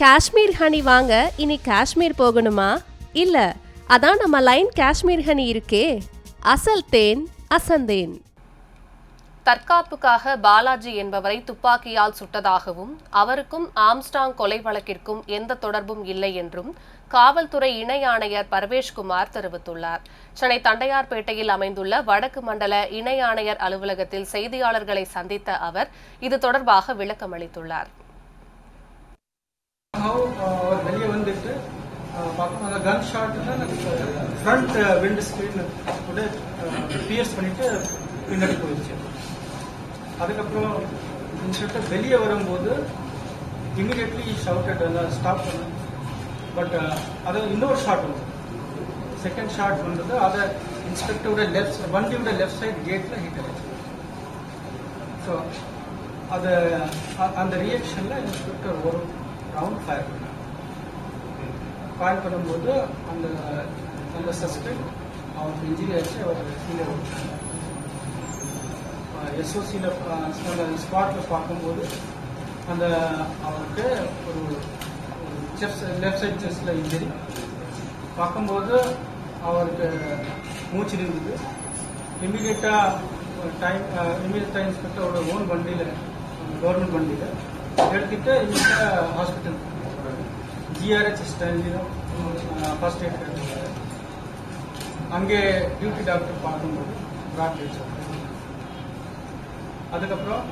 Kashmir honey வாங்க இனி காஷ்மீர் போகணுமா? இல்ல அதான் நம்ம லைன் காஷ்மீர் ஹனி இருக்கே. அசல் தேன் அசந்தேன் தற்காப்புக்காக பாலாஜி என்பவரை துப்பாக்கியால் சுட்டதாகவும் அவருக்கும் ஆம்ஸ்டாங் கொலை வழக்கிற்கும் எந்த தொடர்பும் இல்லை என்றும் காவல்துறை இணை ஆணையர் பர்வேஷ்குமார் தெரிவித்துள்ளார். சென்னை தண்டையார்பேட்டையில் அமைந்துள்ள வடக்கு மண்டல இணை ஆணையர் அலுவலகத்தில் செய்தியாளர்களை சந்தித்த அவர் இது தொடர்பாக விளக்கம் அளித்துள்ளார் ನಾವು uh, வெளியே வந்துட்டு uh, பார்க்கணும். அந்த கன் ஷாட்ல ஃப்ரண்ட் விண்ட் ஸ்க்ரீன் கூட uh, பியர்ஸ் பண்ணிட்டு பின்னாடி போயிடுச்சு. அதுக்கப்புறம் இன்ஸ்பெக்டர் வெளியே வரும்போது இமீடியட்லி ஷவுட்டட் எல்லாம் ஸ்டாப் பண்ண. பட் அது இன்னொரு ஷாட் வந்து செகண்ட் ஷாட் வந்தது அதை இன்ஸ்பெக்டரோட லெஃப்ட் வண்டியோட லெஃப்ட் சைட் கேட்டில் ஹிட் ஆயிடுச்சு. ஸோ அது அந்த ரியாக்ஷனில் இன்ஸ்பெக்டர் வரும். ரவுண்ட் ஃபயர் பண்ணாங்க ஃபயர் பண்ணும்போது அந்த அந்த சஸ்பெக்ட் அவருக்கு இன்ஜுரி ஆச்சு அவர் கீழே எஸ்ஓசியில் அந்த ஸ்பாட்டில் பார்க்கும்போது அந்த அவருக்கு ஒரு செஸ் லெஃப்ட் சைட் செஸ்டில் இன்ஜுரி பார்க்கும்போது அவருக்கு மூச்சு இருந்தது இம்மிடியட்டாக டைம் இமீடியட்டாக இன்ஸ்பெக்டரோட ஓன் வண்டியில் கவர்மெண்ட் வண்டியில் எடுத்துட்டு இமீடியட்டாக ஹாஸ்பிட்டல் ஜிஆர்ஹெச் ஸ்டாண்டிலும் ஃபர்ஸ்ட் எய்ட் அங்கே டியூட்டி டாக்டர் பார்க்கும்போது பிராட் அதுக்கப்புறம்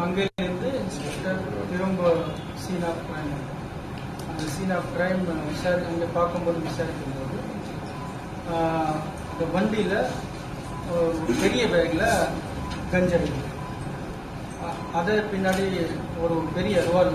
அங்கேருந்து இன்ஸ்பெக்டர் திரும்ப சீன் ஆஃப் கிரைம் அந்த சீன் ஆஃப் கிரைம் விசாரி அங்கே பார்க்கும்போது விசாரிக்கும் போது இந்த வண்டியில் பெரிய பேக்கில் கஞ்சா இருக்குது அதே பின்னாடி ஒரு பெரிய ரோல்